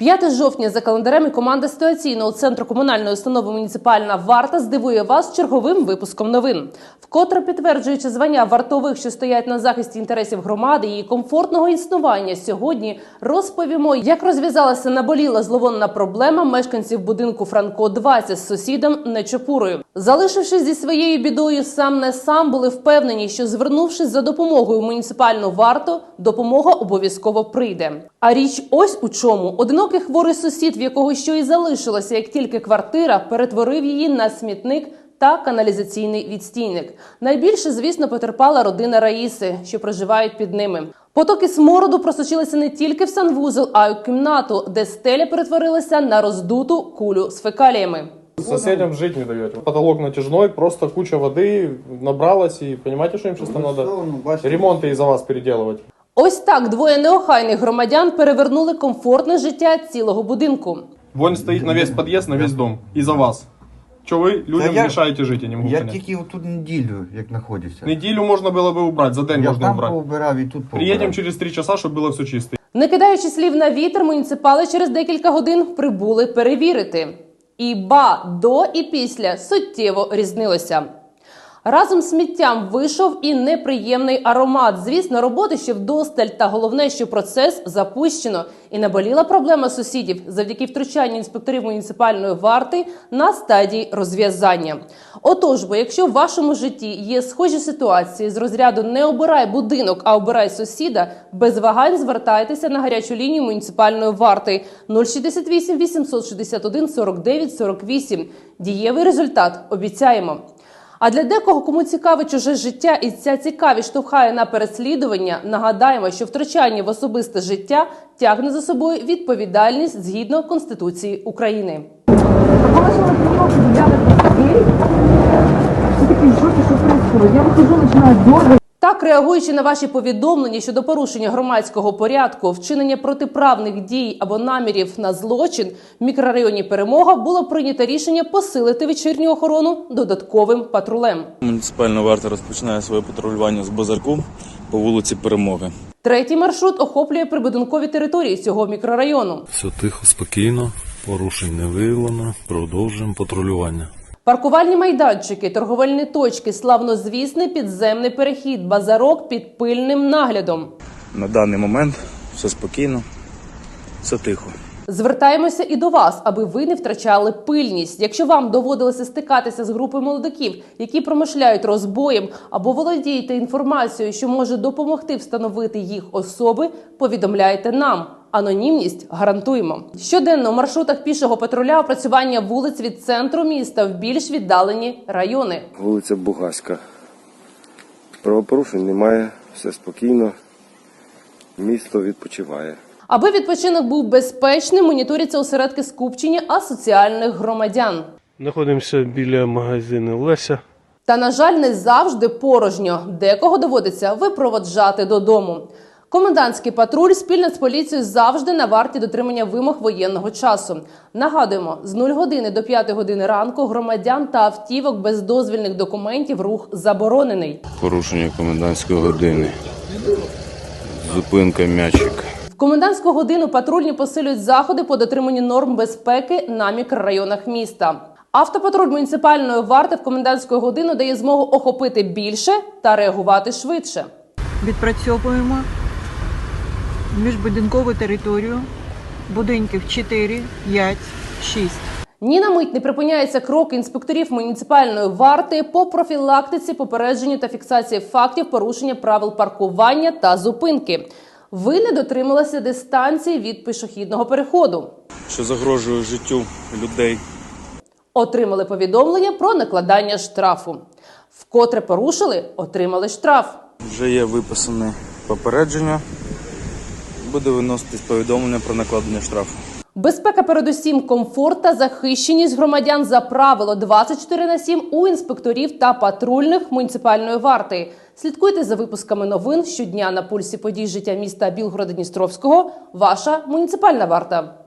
5 жовтня за календарем і команда ситуаційного центру комунальної установи муніципальна варта здивує вас черговим випуском новин. Вкотре підтверджуючи звання вартових, що стоять на захисті інтересів громади і її комфортного існування, сьогодні розповімо, як розв'язалася наболіла зловонна проблема мешканців будинку Франко 20 з сусідом Нечепурою. Залишившись зі своєю бідою сам не сам, були впевнені, що звернувшись за допомогою в муніципальну варту, допомога обов'язково прийде. А річ ось у чому одинокий хворий сусід, в якого що і залишилося, як тільки квартира, перетворив її на смітник. Та каналізаційний відстійник. Найбільше, звісно, потерпала родина Раїси, що проживають під ними. Потоки смороду просочилися не тільки в санвузол, а й у кімнату, де стеля перетворилася на роздуту кулю з фекаліями. Соседям жить не даете. Потолок натяжной, просто куча воды набралась, и понимаете, что им сейчас там надо ремонты из-за вас переделывать. Ось так двоє неохайних громадян перевернули комфортне життя цілого будинку. Вонь стоит на весь подъезд, на весь дом. Из-за вас. Что вы людям я- мешаете жить, я не могу Я понять. тільки тут неділю, як знаходився. Неделю можно было бы убрать, за день Я можно там убрать. поубирав і тут поубирав. Приедем через три часа, чтобы было все чисто. Не кидаючи слів на вітер, муніципали через декілька годин прибули перевірити. І ба до і після суттєво різнилося. Разом з сміттям вийшов і неприємний аромат. Звісно, роботи ще вдосталь, та головне, що процес запущено. І наболіла проблема сусідів завдяки втручанню інспекторів муніципальної варти на стадії розв'язання. Отож, бо якщо в вашому житті є схожі ситуації з розряду не обирай будинок, а обирай сусіда, без вагань звертайтеся на гарячу лінію муніципальної варти 068 861 49 48. Дієвий результат обіцяємо. А для декого, кому цікаве чуже життя, і ця цікавість штовхає на переслідування, нагадаємо, що втручання в особисте життя тягне за собою відповідальність згідно Конституції України. Я выхожу, начинаю дергать. Реагуючи на ваші повідомлення щодо порушення громадського порядку, вчинення протиправних дій або намірів на злочин в мікрорайоні Перемога було прийнято рішення посилити вечірню охорону додатковим патрулем. Муніципальна варта розпочинає своє патрулювання з базарку по вулиці Перемоги. Третій маршрут охоплює прибудинкові території цього мікрорайону. Все тихо, спокійно, порушень не виявлено. Продовжуємо патрулювання. Паркувальні майданчики, торговельні точки, славнозвісний підземний перехід, базарок під пильним наглядом. На даний момент все спокійно, все тихо. Звертаємося і до вас, аби ви не втрачали пильність. Якщо вам доводилося стикатися з групою молодиків, які промишляють розбоєм або володієте інформацією, що може допомогти встановити їх особи, повідомляйте нам. Анонімність гарантуємо. Щоденно в маршрутах пішого патруля опрацювання вулиць від центру міста в більш віддалені райони. Вулиця Бугаська. Правопорушень немає, все спокійно. Місто відпочиває. Аби відпочинок був безпечним, моніторяться осередки скупчення асоціальних громадян. Знаходимося біля магазину Леся. Та, на жаль, не завжди порожньо. Декого доводиться випроводжати додому. Комендантський патруль спільно з поліцією завжди на варті дотримання вимог воєнного часу. Нагадуємо, з 0 години до 5 години ранку громадян та автівок без дозвільних документів рух заборонений. Порушення комендантської години. Зупинка м'ячик. Комендантську годину патрульні посилюють заходи по дотриманню норм безпеки на мікрорайонах міста. Автопатруль муніципальної варти в комендантську годину дає змогу охопити більше та реагувати швидше. Відпрацьовуємо міжбудинкову територію будинків 4, 5, 6. Ні на мить не припиняється кроки інспекторів муніципальної варти по профілактиці, попередженню та фіксації фактів порушення правил паркування та зупинки. Ви не дотрималися дистанції від пішохідного переходу. Що загрожує життю людей. Отримали повідомлення про накладання штрафу. Вкотре порушили, отримали штраф. Вже є виписане попередження. Буде виноситись повідомлення про накладення штрафу. Безпека, передусім, комфорт та захищеність громадян за правило 24 на 7 у інспекторів та патрульних муніципальної варти. Слідкуйте за випусками новин щодня на пульсі подій життя міста Білгорода Дністровського. Ваша муніципальна варта.